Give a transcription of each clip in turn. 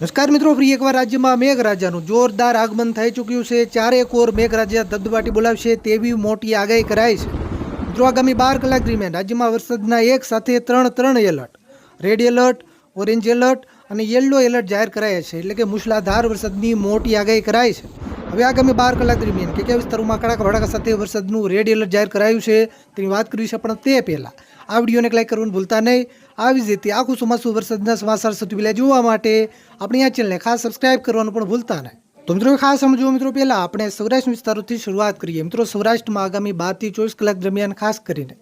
નમસ્કાર મિત્રો, ફરી એકવાર રાજ્યમાં મેઘરાજાનું જોરદાર આગમન થઈ ચૂક્યું છે. ચારે કોર મેઘરાજા ધબધબાટી બોલાવશે તેવી મોટી આગાહી કરાઈ છે. મિત્રો, આગામી બાર કલાક દરમિયાન રાજ્યમાં વરસાદના એક સાથે ત્રણ ત્રણ alert, red alert, orange alert અને યલો એલર્ટ જાહેર કરાયા છે. એટલે કે મુશળાધાર વરસાદની મોટી આગાહી કરાઈ છે. હવે આગામી બાર કલાક દરમિયાન કે કયા વિસ્તારોમાં કડાક ભડાકા સાથે વરસાદનું રેડ એલર્ટ જાહેર કરાયું છે. તેની વાત કરીશું પણ તે પહેલાં. આ વિડીયોને લાઈક કરવાનું ભૂલતા નહીં. આવી જ રીતે આખું ચોમાસું વરસાદના સમાચાર સૌથી પહેલાં જોવા માટે આપણી આ ચેનલને ખાસ સબસ્ક્રાઇબ કરવાનું પણ ભૂલતા નહીં. તો મિત્રો ખાસ સમજો મિત્રો પહેલાં આપણે સૌરાષ્ટ્ર વિસ્તારોથી શરૂઆત કરીએ. મિત્રો સૌરાષ્ટ્રમાં આગામી બારથી ચોવીસ કલાક દરમિયાન ખાસ કરીને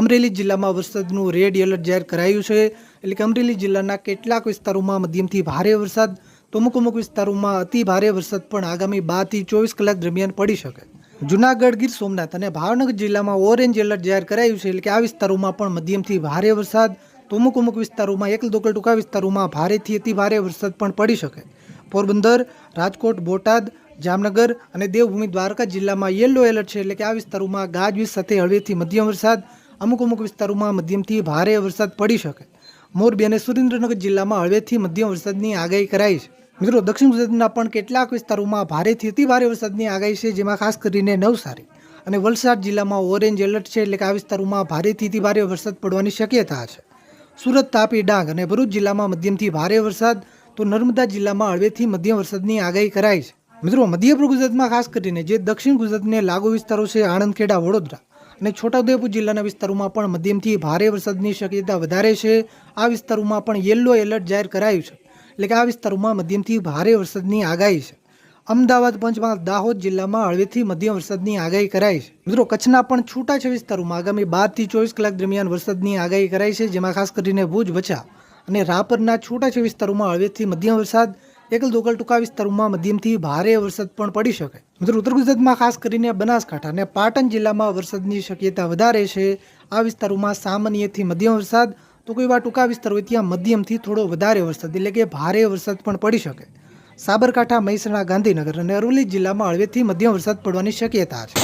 અમરેલી જિલ્લામાં વરસાદનું રેડ એલર્ટ જાહેર કરાયું છે. એટલે કે અમરેલી જિલ્લાના કેટલાક વિસ્તારોમાં મધ્યમથી ભારે વરસાદ, તો અમુક અમુક વિસ્તારોમાં અતિ ભારે વરસાદ પણ આગામી બારથી ચોવીસ કલાક દરમિયાન પડી શકે. જુનાગઢ, ગીર સોમનાથ અને ભાવનગર જિલ્લામાં ઓરેન્જ એલર્ટ જાહેર કરાયું છે. એટલે કે આ વિસ્તારોમાં પણ મધ્યમથી ભારે વરસાદ તો અમુક અમુક વિસ્તારોમાં એક દોકલ ટૂંકા વિસ્તારોમાં ભારેથી અતિ ભારે વરસાદ પણ પડી શકે. પોરબંદર, રાજકોટ, બોટાદ, જામનગર અને દેવભૂમિ દ્વારકા જિલ્લામાં યલો એલર્ટ છે એટલે કે આ વિસ્તારોમાં ગાજવીજ સાથે હળવેથી મધ્યમ વરસાદ, અમુક અમુક વિસ્તારોમાં મધ્યમથી ભારે વરસાદ પડી શકે. મોરબી અને સુરેન્દ્રનગર જિલ્લામાં હળવેથી મધ્યમ વરસાદની આગાહી કરાઈ છે. મિત્રો, દક્ષિણ ગુજરાતના પણ કેટલાક વિસ્તારોમાં ભારેથી અતિ ભારે વરસાદની આગાહી છે, જેમાં ખાસ કરીને નવસારી અને વલસાડ જિલ્લામાં ઓરેન્જ એલર્ટ છે એટલે કે આ વિસ્તારોમાં ભારેથી અતિ ભારે વરસાદ પડવાની શક્યતા છે. સુરત, તાપી ડાંગ અને ભરૂચ જિલ્લામાં મધ્યમથી ભારે વરસાદ તો નર્મદા જિલ્લામાં હળવેથી મધ્યમ વરસાદની આગાહી કરાઈ છે. મિત્રો, મધ્ય ગુજરાતમાં ખાસ કરીને જે દક્ષિણ ગુજરાતને લાગુ વિસ્તારો છે આણંદ ખેડા વડોદરા અને છોટાઉદેપુર જિલ્લાના વિસ્તારોમાં પણ મધ્યમથી ભારે વરસાદની શક્યતા વધારે છે. આ વિસ્તારોમાં પણ યલો એલર્ટ જાહેર કરાયું છે. એટલે કે આ વિસ્તારોમાં મધ્યમથી ભારે વરસાદની આગાહી છે. અમદાવાદ પંચમહાલ દાહોદ જિલ્લામાં હળવેથી મધ્યમ વરસાદની આગાહી કરાઈ છે. મિત્રો, કચ્છના પણ છૂટા છે વિસ્તારોમાં આગામી બારથી ચોવીસ કલાક દરમિયાન વરસાદની આગાહી કરાઈ છે, જેમાં ખાસ કરીને ભુજ બચા અને રાપરના છૂટા વિસ્તારોમાં હળવેથી મધ્યમ વરસાદ એકલ દોકલ ટૂંકા વિસ્તારોમાં મધ્યમથી ભારે વરસાદ પણ પડી શકે. મિત્રો, ઉત્તર ગુજરાતમાં ખાસ કરીને બનાસકાંઠા અને પાટણ જિલ્લામાં વરસાદની શક્યતા વધારે છે. આ વિસ્તારોમાં સામાન્યથી મધ્યમ વરસાદ, તો કોઈ વાર ટૂંકા વિસ્તાર હોય ત્યાં મધ્યમથી થોડો વધારે વરસાદ, એટલે કે ભારે વરસાદ પણ પડી શકે. સાબરકાંઠા મહેસાણા ગાંધીનગર અને અરવલ્લી જિલ્લામાં હળવેથી મધ્યમ વરસાદ પડવાની શક્યતા છે.